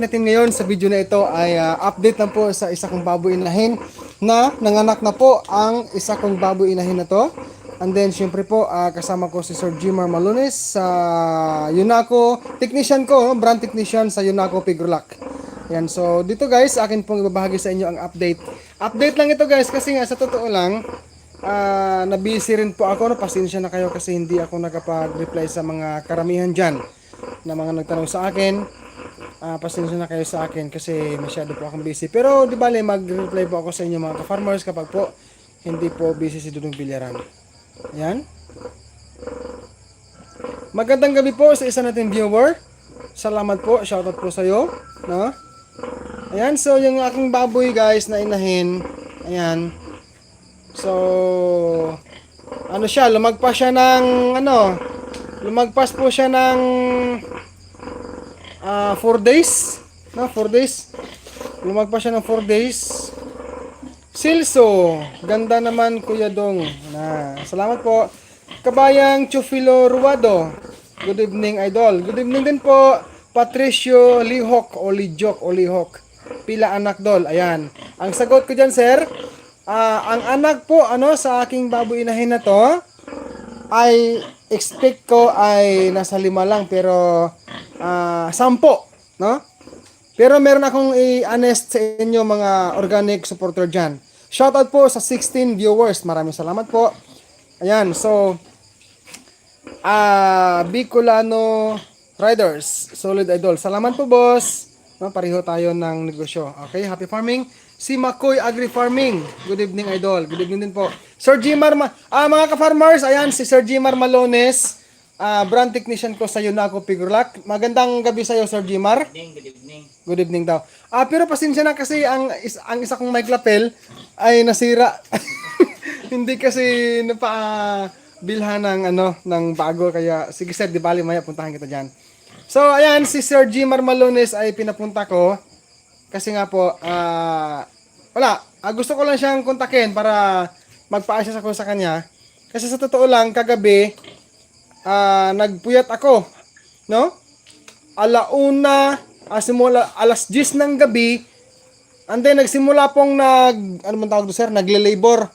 natin ngayon sa video na ito ay ah, update lang po sa isa kong baboy inahin na nanganak na po ang isa kong baboy inahin na to. And then syempre po ah, kasama ko si Sir Jimar Malunes sa Yunaco, technician ko, no? brand technician sa Yunaco Pigrulac. Yan, so dito guys, akin pong ibabahagi sa inyo ang update. Update lang ito guys kasi nga sa totoo lang, ah na-busy rin po ako, no? pasensya na kayo kasi hindi ako nakapag-reply sa mga karamihan dyan na mga nagtanong sa akin. Ah, pasensya na kayo sa akin kasi masyado po akong busy. Pero di bale, mag-reply po ako sa inyo mga ka-farmers kapag po hindi po busy si Dudong Bilyaran. Yan. Magandang gabi po sa isa nating viewer. Salamat po, shoutout po sa iyo, no? Ayan, so yung aking baboy guys na inahin, ayan. So, ano siya, lumagpas siya ng, ano, lumagpas po siya ng, ah 4 days, no, 4 days. Lumagpas siya ng 4 days. Silso, ganda naman Kuya Dong. Na, salamat po. Kabayang Chufilo Ruado. Good evening, idol. Good evening din po, Patricio Lihok o Lijok o Lihok. Pila anak dol. Ayan. Ang sagot ko dyan, sir, ah, ang anak po ano sa aking baboy inahin na to ay expect ko ay nasa lima lang pero ah, sampo, no? Pero meron akong i-honest sa inyo mga organic supporter dyan. Shoutout po sa 16 viewers. Maraming salamat po. Ayan, so, ah, Bicolano Riders, Solid Idol. Salamat po, boss. No, pareho tayo ng negosyo. Okay, happy farming. Si Makoy Agri Farming. Good evening, Idol. Good evening din po. Sir Jimar, Ma- ah, mga ka-farmers, ayan, si Sir Jimar Malones, ah, brand technician ko sa Yunaco Pigurlac. Magandang gabi sa iyo, Sir Jimar. Good evening, good evening. Good evening daw. Ah, pero pasensya na kasi ang is, ang isa kong mic lapel ay nasira. Hindi kasi napa bilhan ng ano ng bago kaya sige sir, di bali maya puntahan kita diyan. So ayan si Sir G Marmalones ay pinapunta ko kasi nga po ah wala, ah, gusto ko lang siyang kontakin para magpa-assess ako sa kanya. Kasi sa totoo lang kagabi ah nagpuyat ako, no? alauna, ah, simula, alas 10 ng gabi, and then nagsimula pong nag, ano man tawag doon sir, nagle-labor.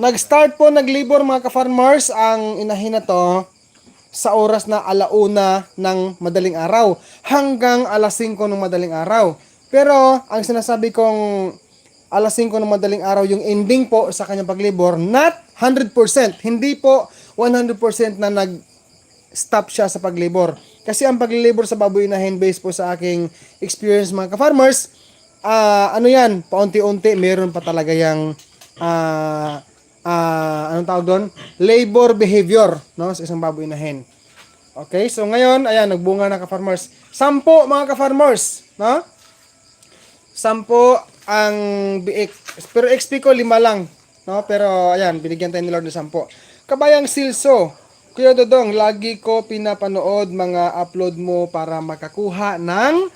Nag-start po nag-labor mga ka-farmers ang inahin na to sa oras na alauna ng madaling araw hanggang alas 5 ng madaling araw. Pero ang sinasabi kong alas 5 ng madaling araw yung ending po sa kanyang paglibor, not 100%, hindi po 100% na nag stop siya sa paglibor. Kasi ang paglilibor sa baboy na hen based po sa aking experience mga ka-farmers, ah ano yan, paunti-unti meron pa talaga yung ah ah, anong tawag doon? Labor behavior, no, sa isang baboy na hen. Okay, so ngayon, ayan, nagbunga na ka-farmers. Sampo mga ka-farmers, no? Sampo ang biik. Pero XP ko lima lang, no? Pero ayan, binigyan tayo ni Lord ng sampo. Kabayang Silso, Kuya Dodong, lagi ko pinapanood mga upload mo para makakuha ng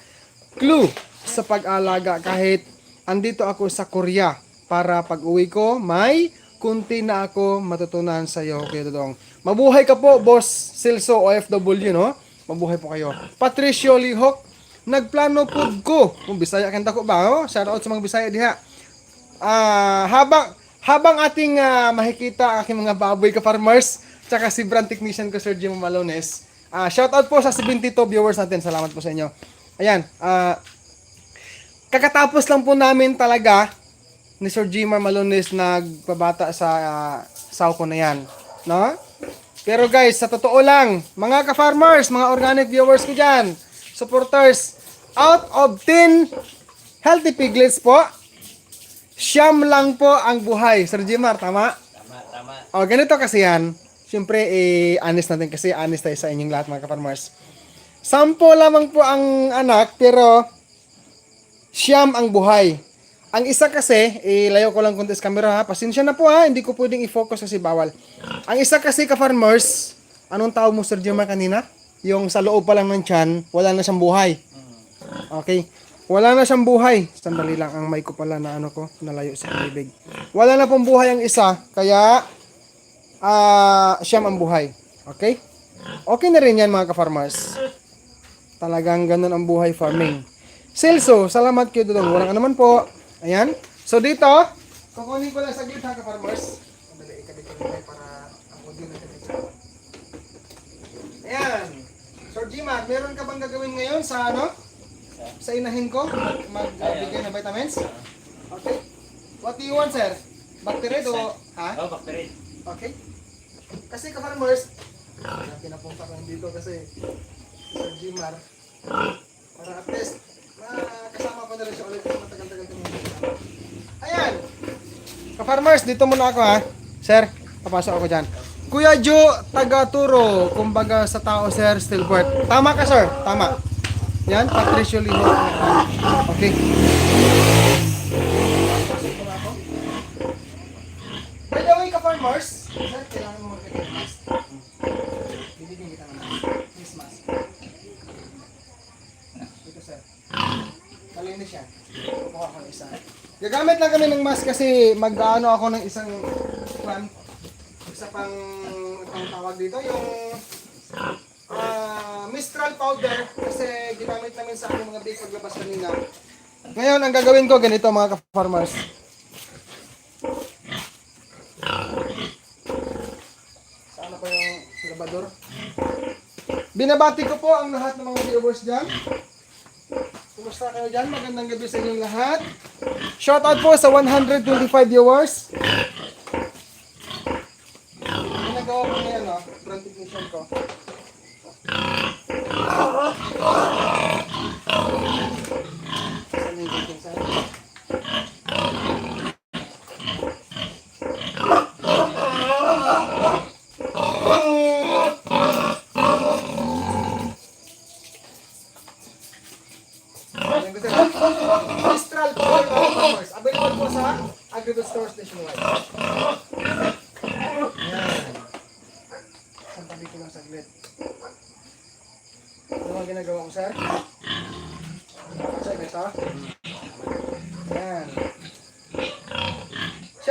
clue sa pag-alaga kahit andito ako sa Korea para pag uwi ko may kunti na ako matutunan sa iyo Kuya Dodong. Mabuhay ka po, Boss Silso OFW, no? Mabuhay po kayo. Patricio Lihok, nagplano po ko. Kung Bisaya kanta ko ba? Oh? Shout out sa mga Bisaya diha. Ah, habang habang ating ah, makikita aking mga baboy ka farmers, tsaka si brand technician ko Sir Jim Malones. Ah, shout out po sa 72 viewers natin. Salamat po sa inyo. Ayan, ah kakatapos lang po namin talaga ni Sir Jimar Malones nagpabata sa uh, Sauko na yan. No? Pero guys, sa totoo lang, mga ka-farmers, mga organic viewers ko dyan, supporters, out of 10 healthy piglets po, siyam lang po ang buhay. Sir Jimar, tama? Tama, tama. O, ganito kasi yan. Siyempre, eh, honest natin kasi honest tayo sa inyong lahat mga ka-farmers. Sampo lamang po ang anak, pero siyam ang buhay. Ang isa kasi, eh, layo ko lang konti sa camera ha. Pasensya na po ha, hindi ko pwedeng i-focus kasi bawal. Ang isa kasi ka-farmers, anong tawag mo Sir Jimar kanina? Yung sa loob pa lang ng tiyan, wala na siyang buhay. Okay. Wala na siyang buhay. Sandali lang, ang mic ko pala na ano ko, nalayo sa bibig. Wala na pong buhay ang isa, kaya ah siyam ang buhay. Okay? Okay na rin yan mga ka-farmers. Talagang ganun ang buhay farming. Celso, salamat kayo doon. Walang ano man po. Ayan. So dito, kukunin ko lang saglit ha ka-farmers. Madali, ikabit ko para ang audio na. Ayan. Sir Gmar, meron ka bang gagawin ngayon sa ano? Sa inahin ko? Magbigay ng vitamins? Okay. What do you want, sir? Bacteria o... Ha? Oh, bakterin. Okay. Kasi ka-farmers, pinapunta ko dito kasi Sir Gmar, para at least, makasama ko na rin siya ulit matagal-tagal tumulong. Ayan! Ka-farmers, dito muna ako ha. Sir, papasok ako dyan. Kuya Joe, taga Turo, kumbaga sa tao sir, Stillport. Tama ka sir, tama. Yan, Patricio Liho. Okay. Ko. By the way, ka-farmers, Malinis siya. Kukuha ko ng isa. Gagamit lang kami ng mask kasi mag-ano ako ng isang plan. Isa pang, ang tawag dito, yung ah, Mistral powder kasi ginamit namin sa aking mga bake paglabas kanina. Ngayon, ang gagawin ko ganito mga ka-farmers. Labador? Binabati ko po ang lahat ng mga viewers dyan. Kumusta kayo dyan? Magandang gabi sa inyong lahat. Shoutout po sa 125 viewers. Ginagawa ko ngayon, no? Brand technician ko. Saan yung gunting sa'yo? Ayan, gusto nyo? Mistral po yung mga farmers. Available po sa Agribus Stores nationwide. Yan. Isang tabi ko lang saglit. Ano ang ginagawa ko, sir? Sir, ito. Yan.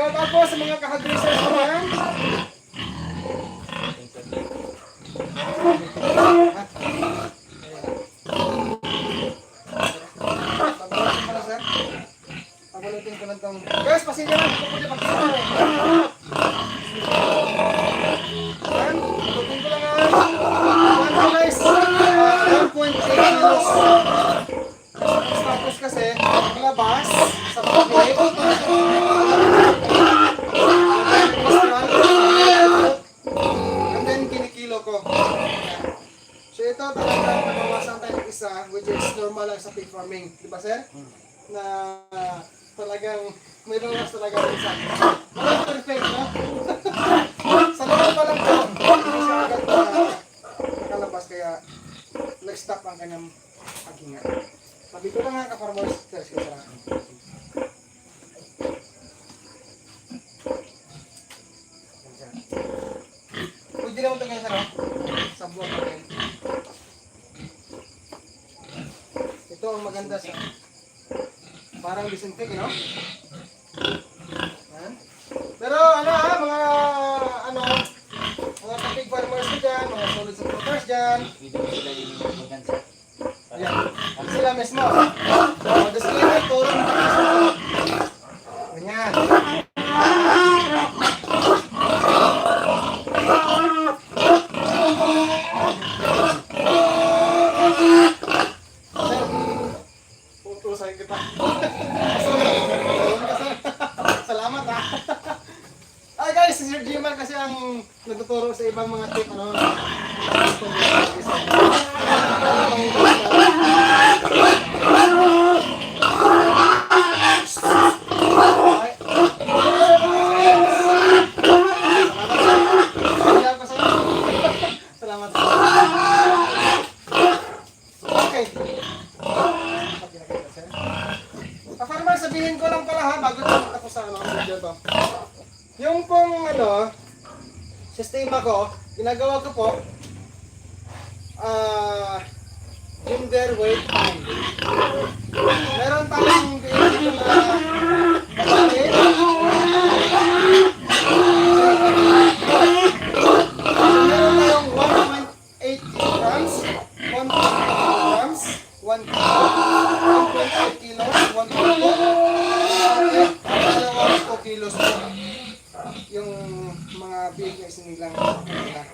Shout out po sa mga kahagrisers ko Ha! Mga gender weight time. Meron tayong dito na babae. Meron tayong 1.8 kilograms, 1.8 kilograms, 1 kilo, 1.8 5 kilos, 1 kilo. Dalawang 2 kilos po. Yung mga big na isinilang sa kanila.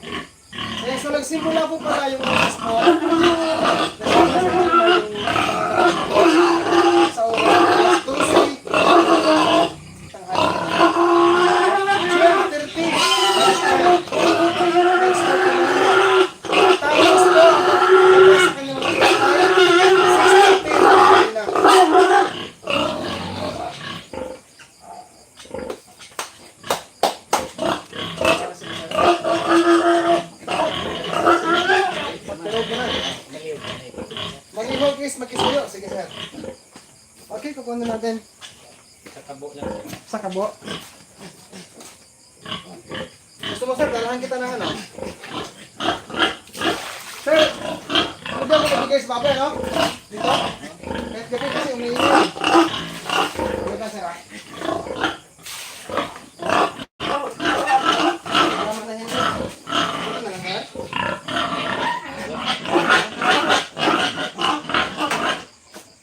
Eh, so nagsimula po pala yung oras po. Nagsimula yung sa oras alas 12. Tanghali. 12:30. Nag-start po na. Tapos po, sa kanyang mga time, 6:30 na. Matulog na. Mag-ihog is magkisuyo. Sige, sir. Okay, kukuha na natin Sa tabo lang. sa kabo. Gusto mo, sir, dalahan kita ng ano? Sir, ano ba mag-ibigay sa baboy, no? Dito? Kahit gabi kasi umiinit. Dito na, sir, ah. Salamat na hindi. Dito na lang, sir.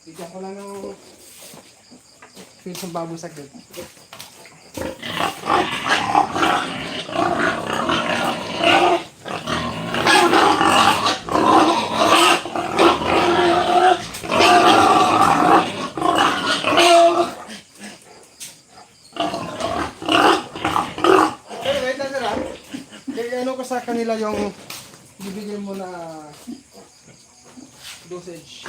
Bigyan ko lang ng saglit. Lang sir ah. Ano ko sa kanila yung bibigyan mo na dosage.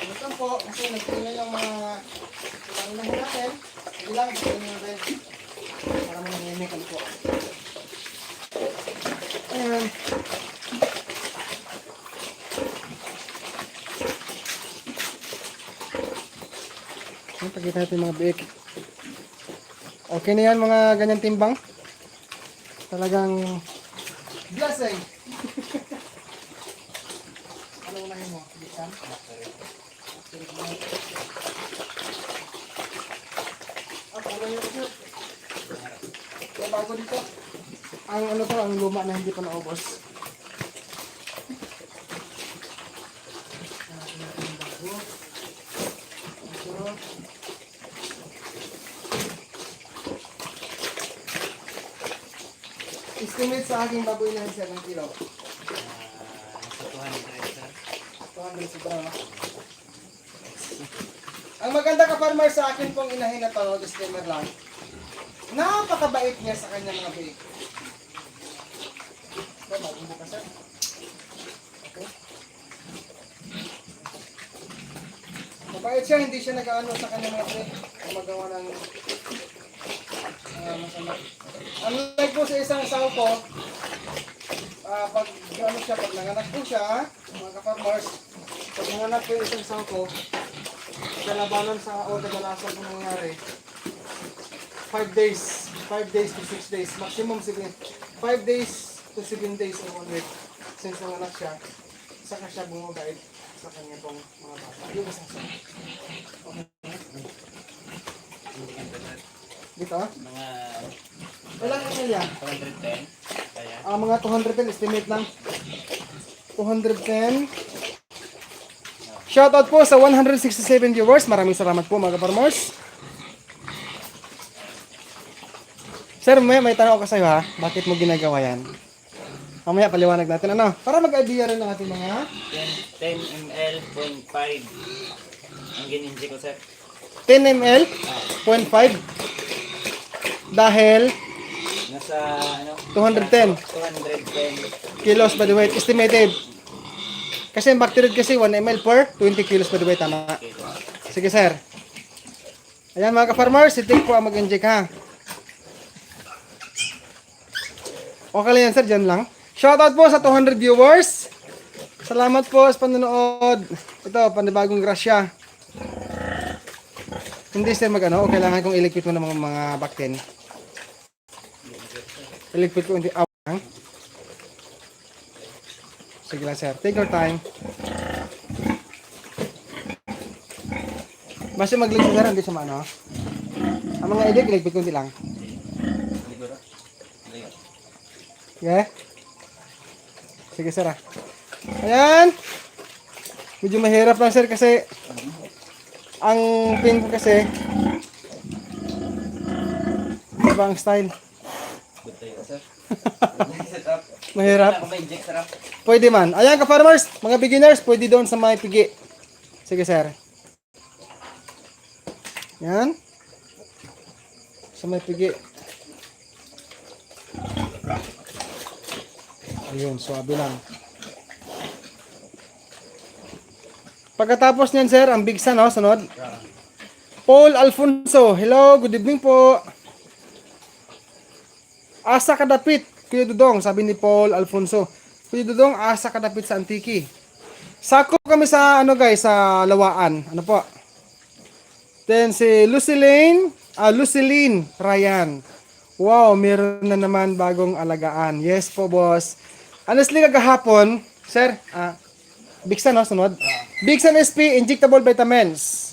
Ano lang po, kasi nagtingin yung mga pangunahin natin. Hindi lang, tingin natin. Para mga chemical po. Ayan. Ayan, pakita natin mga biik. Okay na yan mga ganyan timbang. Talagang blessing. ano unahin mo? Yun ito. Kaya. Ang ano to, ang luma na hindi pa naubos. Ah. Estimate sa aking baboy na 7 kilo. Ah, nasa 200 sir. 200 sobra na. Ang maganda ka farmer sa akin pong inahin na to, disclaimer lang. Napakabait niya sa kanya mga big. Sir, bagong bukas sir. Okay. Mabait siya, hindi siya nag-ano sa kanya mga big. Gumagawa ng ah, masama. Unlike po sa isang sao ko, ah, pag ano siya, pag nanganak po siya, mga ka-farmers, pag nanganak po yung isang sao ko, kalabanan sa o kadalasan po nangyari, 5 days, 5 days to 6 days, maximum 7, 5 days to 7 days in one week, since nanganak siya, saka siya bumabait sa kanya pong mga bata. Yung isa siya. Okay. Dito. Mga Ilang kanya? 210. Kaya. Ah, mga 210 estimate lang. 210. Shoutout po sa 167 viewers. Maraming salamat po mga farmers. Sir, may, may tanong ako sa'yo ha. Bakit mo ginagawa yan? Mamaya paliwanag natin ano. Para mag-idea rin ng ating mga 10, 10 ml, 0.5. Ang gininji ko sir. 10 ml, 0.5. Dahil Nasa ano? 210 210. kilos by the weight. Estimated. Kasi ang bacteria kasi 1 ml per 20 kilos by the weight. Tama. Sige, sir. Ayan mga ka-farmers, si Tik po ang mag-inject ha. Okay lang yan, sir. Diyan lang. Shoutout po sa 200 viewers. Salamat po sa panonood. Ito, panibagong grasya. Hindi sir mag-ano, kailangan kong iligpit mo ng mga, mga bakten. Iligpit ko hindi out lang. Sige lang sir, take your time. Basta magligpit sir, hindi siya maano. Ang mga iligpit ko hindi lang. Okay? Sige sir ah. Ayan. Medyo mahirap lang sir kasi ang pin ko kasi iba ang style. Good tayo, sir. Mahirap. Ah. Pwede man. Ayan ka farmers, mga beginners, pwede doon sa may pigi. Sige sir. Yan. Sa may pigi. Ayun, suabe lang. Pagkatapos niyan sir, ang big sun, no? Sunod. Paul Alfonso. Hello, good evening po. Asa kadapit, Kuya Dudong, sabi ni Paul Alfonso. Kuya Dudong, asa kadapit sa Antiki. Sako kami sa ano guys, sa Lawaan. Ano po? Then si Lucilene, ah Luciline Ryan. Wow, meron na naman bagong alagaan. Yes po, boss. Honestly, kagahapon, sir, ah, Bigsan, no? Sunod. Bigsan SP, injectable vitamins.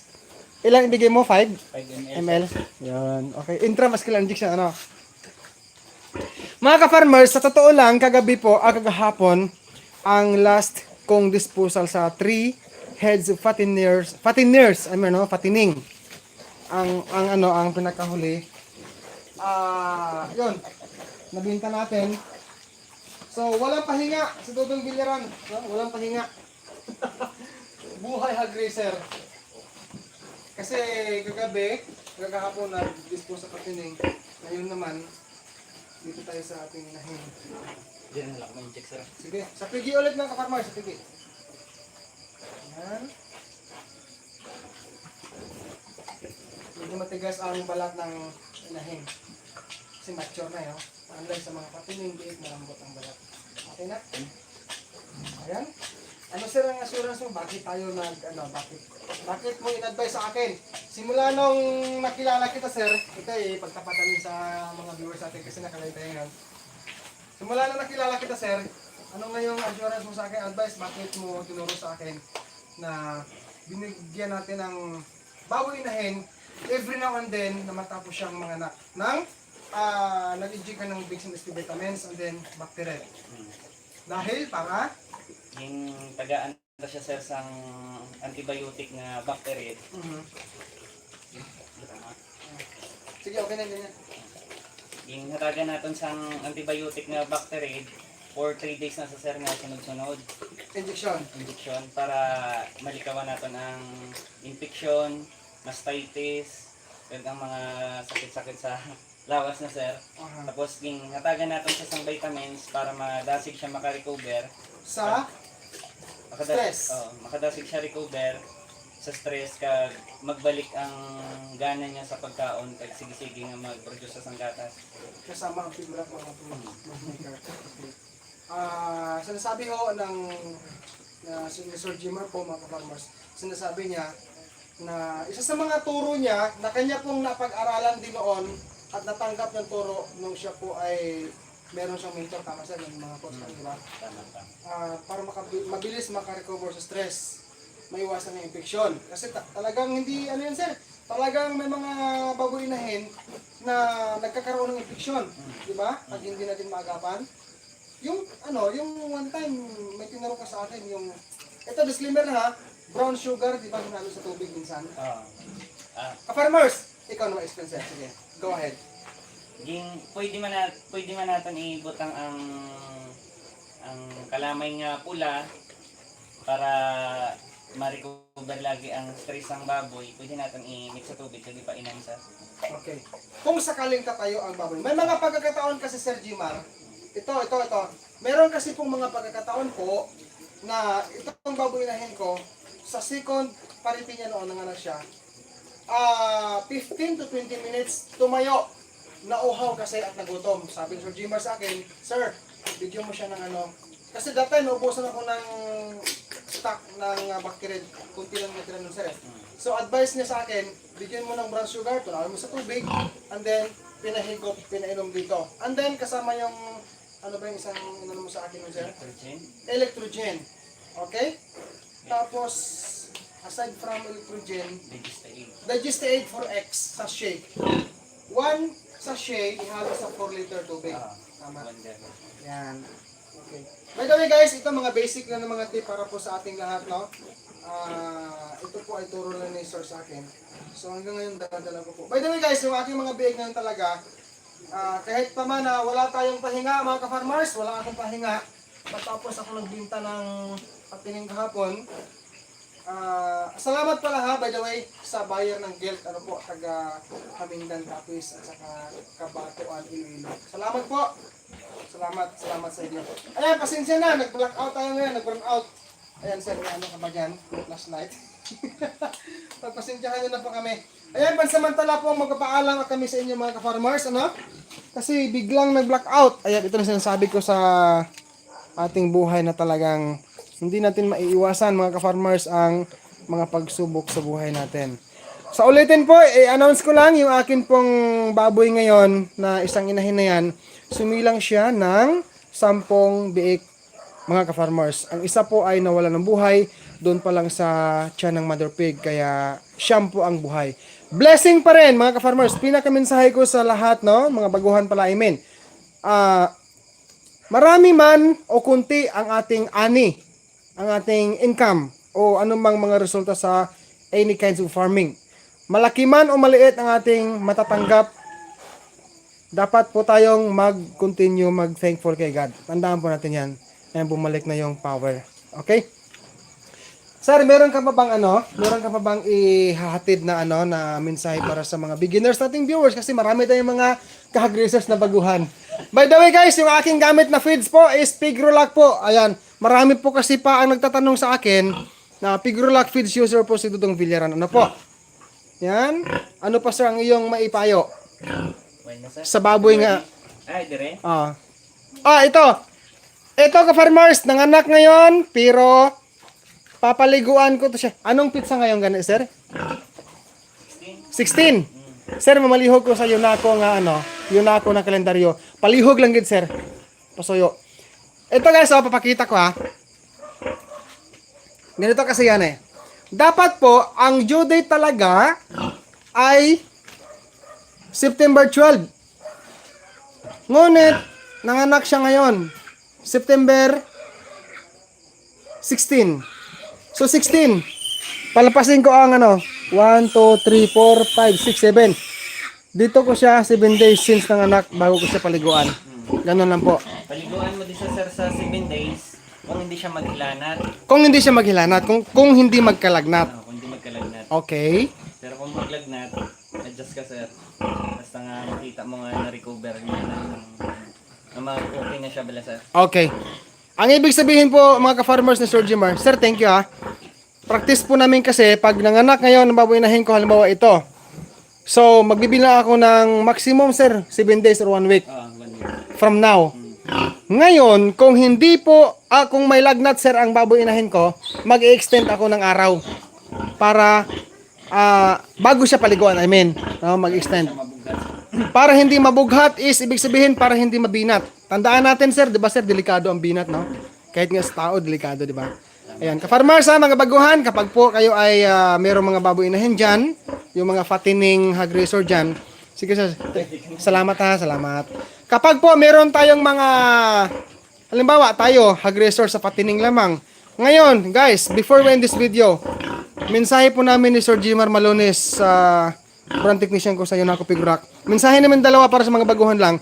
Ilang ibigay mo? 5 5 ml. ml? Yan. Okay. Intramuscular injection, ano? Mga ka-farmers, sa totoo lang, kagabi po, ah, kagahapon, ang last kong disposal sa 3 heads of fatteners, fatteners, I mean, no, fattening. Ang, ang ano, ang pinakahuli. Ah, yun. Nabinta natin. So, walang pahinga sa Dudong Biliran. No? Walang pahinga. Buhay hagreaser. Kasi kagabi, kagahapon na dispose sa patining. Ngayon naman, dito tayo sa ating inahin. Diyan na lang may inject, sir. Sige, sa pigi ulit ng kaparmar, sa pigi. Yan. Medyo matigas ang balat ng inahin. Kasi mature na yun. Unlike sa mga patining, diit malambot ang balat. Okay na? Ayan. Ano sir ang assurance mo? Bakit tayo nag, ano, bakit? Bakit mo in-advise sa akin? Simula nung nakilala kita sir, ito eh, pagtapatan sa mga viewers natin kasi nakalay tayo ngayon. Simula nung nakilala kita sir, ano nga yung assurance mo sa akin? Advice, bakit mo tinuro sa akin na binigyan natin ng baboy inahin every now and then na matapos siyang mga anak ng uh, nag-inject ka ng SP vitamins and then bacteria. Dahil para Yung tagaan na siya, sir, sang antibiotic na bacteria. Mhm. Sige, okay na ganyan. Yung hatagan natin sang antibiotic na bacteria for 3 days na sa sir nga sunod-sunod. Injection. injection para malikawan natin ang infection, mastitis, at ang mga sakit-sakit sa lawas na sir. Aha. Tapos ging hatagan natin siya sang vitamins para madasig siya maka-recover. Sa Stress. Oh, makadasig siya recover sa stress kag magbalik ang gana niya sa pagkaon kag sige-sige nga mag-produce sa gatas. kasama ang fibra mga food. Ah, sinasabi ho ng na si Sir Jimmer po mga farmers, sinasabi niya na isa sa mga turo niya na kanya pong napag-aralan din noon at natanggap ng turo nung siya po ay meron siyang mentor tama sa yung mga coach di ba? Tama tama. Ah, para makabi- mabilis makarecover sa stress, maiwasan ng infeksyon. Kasi ta- talagang hindi, ano yan sir, talagang may mga baboy inahin na nagkakaroon ng infeksyon. Di ba? Pag hindi natin maagapan. Yung, ano, yung one time, may tinuro ka sa akin, yung, ito disclaimer na ha, brown sugar, di ba, ginalo sa tubig minsan. Oh. Ah, Ka-farmers, ikaw naman sir. Sige, go ahead. Ging pwede man nat pwede man natin ibutang ang ang kalamay nga pula para ma-recover lagi ang stress ng baboy. Pwede natin i-mix sa tubig kag ipainom sa. Okay. Kung sakaling tatayo ang baboy. May mga pagkakataon kasi Sir Jimar, ito, ito, ito. Meron kasi pong mga pagkakataon po na itong baboy na hen ko, sa second parity niya noon, nanganak siya, ah 15 to 20 minutes tumayo. Nauhaw kasi at nagutom. Sabi ni Sir Jimar sa akin, Sir, bigyan mo siya ng ano. Kasi dati naubusan ako ng stock ng uh, bacteria. Kunti lang natira nun sir. eh. So advice niya sa akin, bigyan mo ng brown sugar, tunawin mo sa tubig, and then pinahigop, pinainom dito. And then kasama yung, ano ba yung isang inano mo sa akin nun sir? Nitrogen. Electrogen. Okay? Tapos, aside from electrogen, Digestate. Digestate for X sachet. One sachet, ihalo sa 4 liter tubig. Ah, Tama. Yan. Okay. By the way guys, ito mga basic lang ng mga tip para po sa ating lahat, no? Ah, ito po ay turo lang ni Sir sa akin. So hanggang ngayon dala ko po. By the way guys, yung aking mga biig ngayon talaga, ah, kahit pa man na wala tayong pahinga mga ka-farmers, wala akong pahinga. Patapos ako nagbinta ng patining kahapon. Ah, salamat pala ha, by the way, sa buyer ng guilt, ano po, taga Hamindan Capiz at saka Kabatuan, Iloilo. Salamat po. Salamat, salamat sa inyo. Ayan, pasensya na, nag-blackout tayo ngayon, nag-burn out. Ayan, sir, may ano ka ba dyan? Flashlight. Pagpasensyahan nyo na po kami. Ayan, pansamantala po, magpapaalam kami sa inyo mga ka-farmers, ano? Kasi biglang nag-blackout. Ayan, ito na sinasabi ko sa ating buhay na talagang hindi natin maiiwasan mga ka-farmers ang mga pagsubok sa buhay natin. Sa ulitin po, i-announce ko lang yung akin pong baboy ngayon na isang inahin na yan. Sumilang siya ng sampung biik mga ka-farmers. Ang isa po ay nawala ng buhay doon pa lang sa tiyan ng mother pig kaya siyam po ang buhay. Blessing pa rin mga ka-farmers. Pinakamensahe ko sa lahat no, mga baguhan pala amen. Ah, marami man o kunti ang ating ani, ang ating income o anumang mga resulta sa any kinds of farming. Malaki man o maliit ang ating matatanggap, dapat po tayong mag-continue mag-thankful kay God. Tandaan po natin yan. Ayan, bumalik na yung power. Okay? Sir, meron ka pa bang ano? Meron ka pa bang ihahatid na ano na mensahe para sa mga beginners nating viewers kasi marami tayong mga kahagrisers na baguhan. By the way guys, yung aking gamit na feeds po is Pigrolac po. Ayan, marami po kasi pa ang nagtatanong sa akin na Pigrolac feeds user po si Dudong Villaran. Ano po? Yan. Ano pa sir ang iyong maipayo? Sa baboy nga. Ay, dire. Ah. Ah, ito. Ito ka farmers, nanganak ngayon, pero papaliguan ko to siya. Anong pizza ngayon gani, sir? 16. Sir, mamalihog ko sa Yunako nga ano, Yunako na kalendaryo. Palihog lang gid, sir. Pasuyo. Ito guys, oh, papakita ko ha. Ganito kasi yan eh. Dapat po, ang due date talaga ay September 12. Ngunit, nanganak siya ngayon. September 16. So, 16. Palapasin ko ang ano. 1, 2, 3, 4, 5, 6, 7. Dito ko siya 7 days since nanganak bago ko siya paliguan. Ganun lang po. Paliguan mo din siya sir sa 7 days kung hindi siya maghilanat. Kung hindi siya maghilanat, kung, kung hindi magkalagnat. Ah, kung hindi magkalagnat. Okay. Pero kung maglagnat, adjust ka sir. Basta nga makita mo nga na-recover niya na, na ma- okay na siya bala sir. Okay. Ang ibig sabihin po mga ka-farmers ni Sir Jimar, Sir, thank you ha. Practice po namin kasi pag nanganak ngayon ng babuinahin ko halimbawa ito. So, magbibilang ako ng maximum sir, 7 days or 1 week Ah, week. from now. Ngayon, kung hindi po, ah, kung may lagnat sir ang babuinahin ko, mag-extend ako ng araw para ah, bago siya paliguan, I mean, no, mag-extend. Para hindi mabughat is ibig sabihin para hindi mabinat. Tandaan natin sir, 'di ba sir, delikado ang binat, no? Kahit nga sa tao delikado, 'di ba? Ayan, ka-farmers ha, mga baguhan, kapag po kayo ay uh, mayroong mga baboy inahin dyan, yung mga fattening hog raiser dyan, sige sir, salamat ha, salamat. Kapag po meron tayong mga, halimbawa tayo, hog raiser sa fattening lamang, ngayon, guys, before we end this video, mensahe po namin ni Sir Jimar Malones sa brand technician ko sa Yonako Pigrak. Mensahe namin dalawa para sa mga baguhan lang.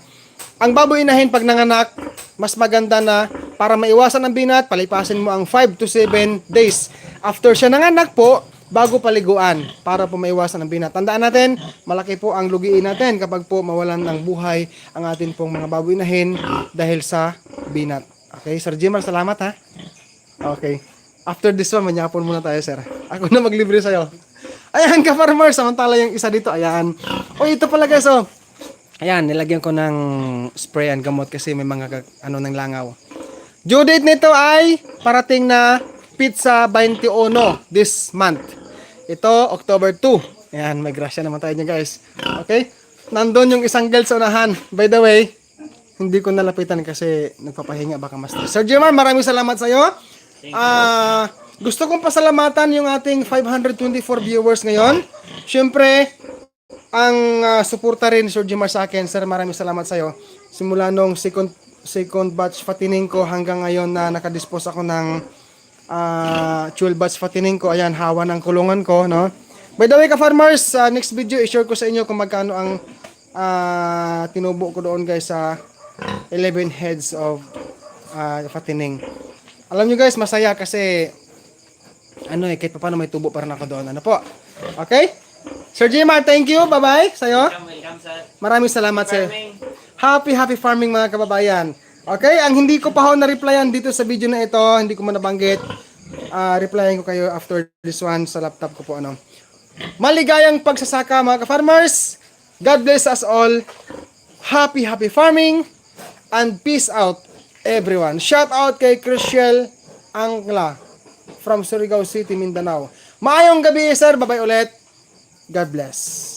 Ang baboy inahin pag nanganak, mas maganda na para maiwasan ang binat, palipasin mo ang 5 to 7 days. After siya nanganak po, bago paliguan para po maiwasan ang binat. Tandaan natin, malaki po ang lugiin natin kapag po mawalan ng buhay ang atin pong mga baboy inahin dahil sa binat. Okay, Sir Jimar, salamat ha. Okay. After this one, manyapon muna tayo, sir. Ako na maglibre sa'yo. Ayan ka, farmer. Samantala yung isa dito. Ayan. O, ito pala, guys, oh. Ayan, nilagyan ko ng spray and gamot kasi may mga ano ng langaw. Due date nito ay parating na pizza 21 this month. Ito, October 2. Ayan, may grasya naman tayo niya, guys. Okay? Nandun yung isang girl sa unahan. By the way, hindi ko nalapitan kasi nagpapahinga baka mas stress. Sir Jimar, maraming salamat sa iyo. Ah, gusto kong pasalamatan yung ating 524 viewers ngayon. Siyempre, ang ah, suporta rin Sir Jimar sa akin. Sir, maraming salamat sa iyo. Simula nung second second batch fattening ko hanggang ngayon na nakadispose ako ng uh, chulbats fatining ko. Ayan, hawa ng kulungan ko, no? By the way, ka-farmers, sa next video, i-share ko sa inyo kung magkano ang ah, tinubo ko doon guys sa 11 heads of ah, fatining. Alam nyo guys, masaya kasi ano eh, kahit pa paano may tubo pa rin ako doon. Ano po? Okay? Sir Jimar, thank you. Bye-bye sa'yo. Welcome, welcome sa Maraming salamat sir. Happy, happy farming mga kababayan. Okay, ang hindi ko pa ho na-replyan dito sa video na ito, hindi ko man nabanggit. Ah, replyan ko kayo after this one sa laptop ko po ano. Maligayang pagsasaka mga ka-farmers. God bless us all. Happy, happy farming. And peace out everyone. Shout out kay Crucial Angla from Surigao City, Mindanao. Maayong gabi, sir. Bye-bye ulit. God bless.